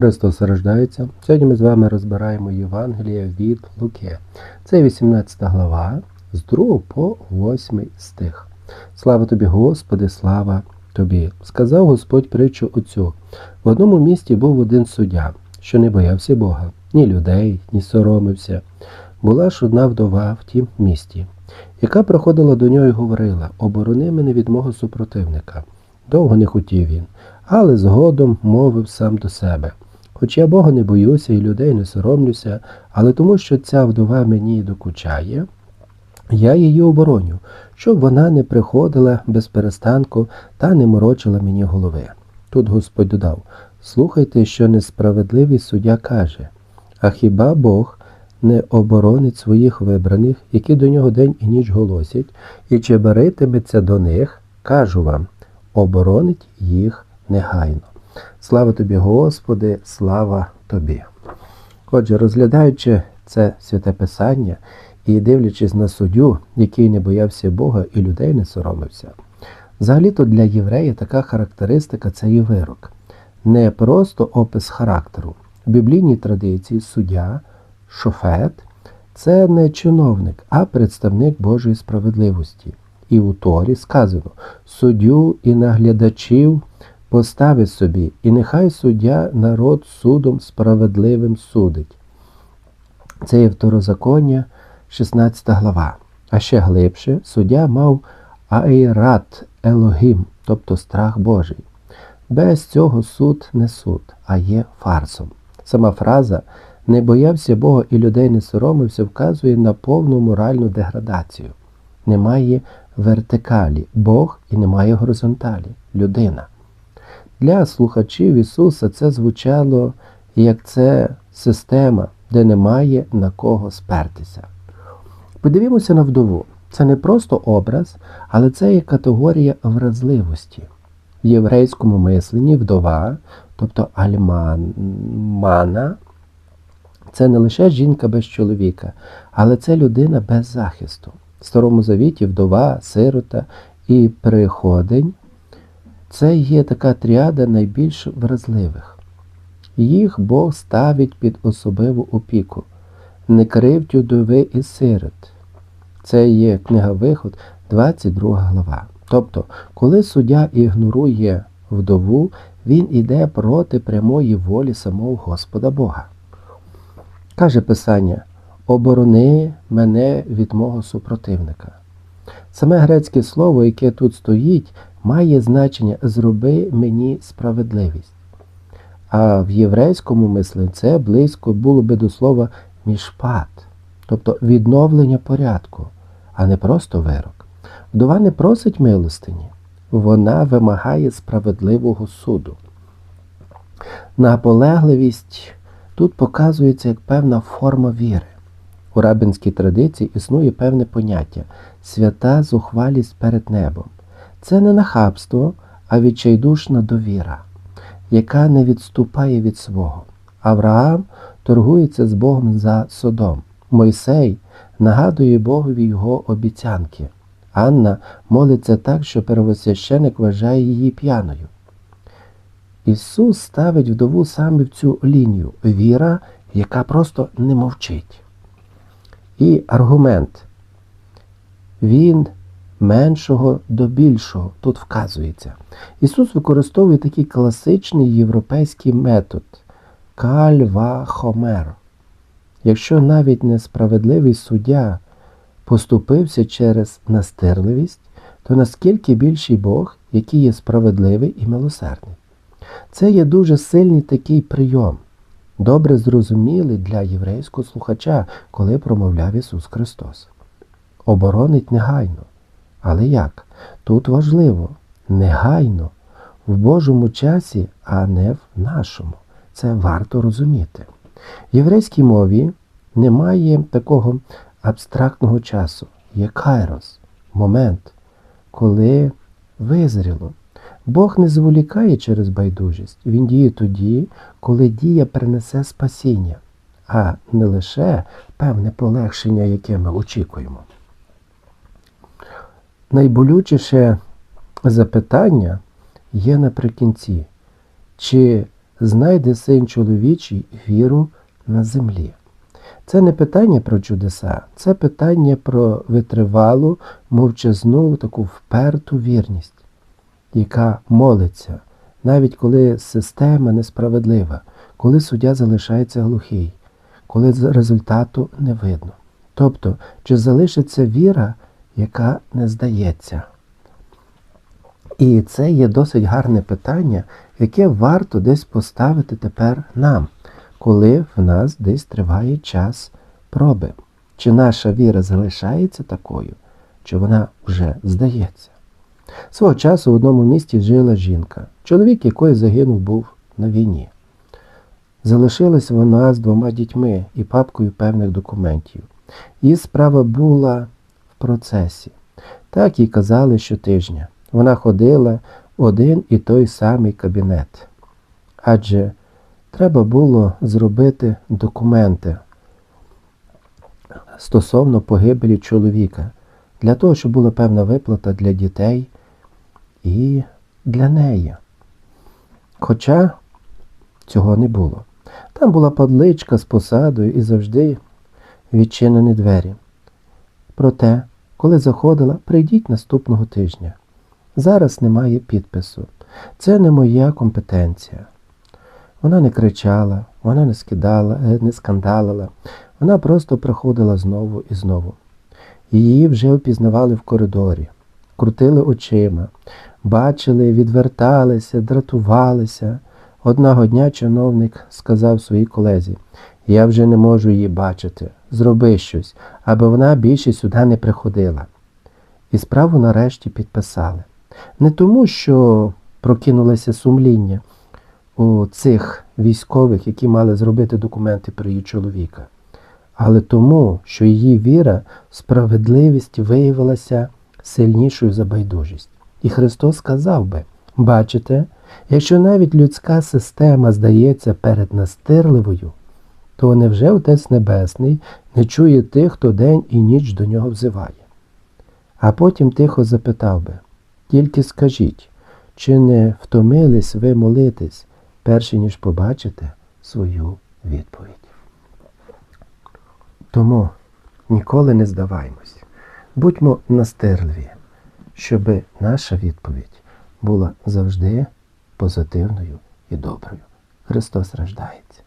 Христос рождається. Сьогодні ми з вами розбираємо Євангеліє від Луки. Це 18 глава з 2 по 8 стих. Слава тобі, Господи, слава тобі! Сказав Господь притчу оцю. В одному місті був один суддя, що не боявся Бога, ні людей, ні соромився. Була ж одна вдова в тім місті, яка приходила до нього і говорила: Оборони мене від мого супротивника. Довго не хотів він, але згодом мовив сам до себе. Хоч я Бога не боюся і людей не соромлюся, але тому, що ця вдова мені докучає, я її обороню, щоб вона не приходила без перестанку та не морочила мені голови. Тут Господь додав слухайте, що несправедливий суддя каже, а хіба Бог не оборонить своїх вибраних, які до нього день і ніч голосять, і чи баритиметься до них, кажу вам, оборонить їх негайно. Слава тобі, Господи, слава тобі. Отже, розглядаючи це святе Писання і дивлячись на суддю, який не боявся Бога і людей не соромився, взагалі-то для єврея така характеристика це є вирок. Не просто опис характеру. В біблійній традиції суддя, шофет це не чиновник, а представник Божої справедливості. І у Торі сказано суддю і наглядачів поставить собі, і нехай суддя народ судом справедливим судить. Це є второзаконня, 16 глава. А ще глибше, суддя мав айрат Елогім, тобто страх Божий. Без цього суд не суд, а є фарсом. Сама фраза не боявся Бога і людей не соромився, вказує на повну моральну деградацію. Немає вертикалі Бог і немає горизонталі людина. Для слухачів Ісуса це звучало як це система, де немає на кого спертися. Подивімося на вдову. Це не просто образ, але це є категорія вразливості. В єврейському мисленні вдова, тобто альмана, це не лише жінка без чоловіка, але це людина без захисту. В Старому Завіті вдова, сирота і приходень це є така тріада найбільш вразливих. Їх Бог ставить під особливу опіку, не кривдю вдови і сирот. Це є книга Виход, 22 глава. Тобто, коли суддя ігнорує вдову, він іде проти прямої волі самого Господа Бога. Каже Писання: оборони мене від мого супротивника. Саме грецьке слово, яке тут стоїть, має значення зроби мені справедливість. А в єврейському мисленні це близько було би до слова мішпат, тобто відновлення порядку, а не просто вирок. Вдова не просить милостині, вона вимагає справедливого суду. Наполегливість тут показується як певна форма віри. У рабинській традиції існує певне поняття свята зухвалість перед небом. Це не нахабство, а відчайдушна довіра, яка не відступає від свого. Авраам торгується з Богом за Содом. Мойсей нагадує Богові його обіцянки. Анна молиться так, що первосвященик вважає її п'яною. Ісус ставить вдову саме в цю лінію віра, яка просто не мовчить. І аргумент. Він меншого до більшого тут вказується. Ісус використовує такий класичний європейський метод кальвахомер. Якщо навіть несправедливий суддя поступився через настирливість, то наскільки більший Бог, який є справедливий і милосердний. Це є дуже сильний такий прийом, добре зрозумілий для єврейського слухача, коли промовляв Ісус Христос. Оборонить негайно. Але як? Тут важливо негайно, в Божому часі, а не в нашому. Це варто розуміти. В єврейській мові немає такого абстрактного часу. Є кайрос, момент, коли визріло. Бог не зволікає через байдужість. Він діє тоді, коли дія принесе спасіння, а не лише певне полегшення, яке ми очікуємо. Найболючіше запитання є наприкінці, чи знайде син чоловічий віру на землі? Це не питання про чудеса, це питання про витривалу, мовчазну, таку вперту вірність, яка молиться, навіть коли система несправедлива, коли суддя залишається глухий, коли результату не видно. Тобто, чи залишиться віра, яка не здається? І це є досить гарне питання, яке варто десь поставити тепер нам, коли в нас десь триває час проби. Чи наша віра залишається такою, чи вона вже здається? Свого часу в одному місті жила жінка, чоловік якої загинув був на війні. Залишилась вона з двома дітьми і папкою певних документів. Її справа була процесі. Так їй казали щотижня. Вона ходила в один і той самий кабінет. Адже треба було зробити документи стосовно погибелі чоловіка, для того, щоб була певна виплата для дітей і для неї. Хоча цього не було. Там була падличка з посадою і завжди відчинені двері. Проте, коли заходила, прийдіть наступного тижня. Зараз немає підпису. Це не моя компетенція. Вона не кричала, вона не скидала, е, не скандалила. Вона просто приходила знову і знову. Її вже впізнавали в коридорі, крутили очима, бачили, відверталися, дратувалися. Одного дня чиновник сказав своїй колезі, я вже не можу її бачити. Зроби щось, аби вона більше сюди не приходила. І справу нарешті підписали. Не тому, що прокинулося сумління у цих військових, які мали зробити документи про її чоловіка, але тому, що її віра в справедливість виявилася сильнішою за байдужість. І Христос сказав би, бачите, якщо навіть людська система здається перед настирливою, то невже Отець Небесний не чує тих, хто день і ніч до нього взиває? А потім тихо запитав би, тільки скажіть, чи не втомились ви молитись, перше ніж побачите свою відповідь? Тому ніколи не здаваймось, будьмо настирливі, щоб наша відповідь була завжди позитивною і доброю. Христос рождається.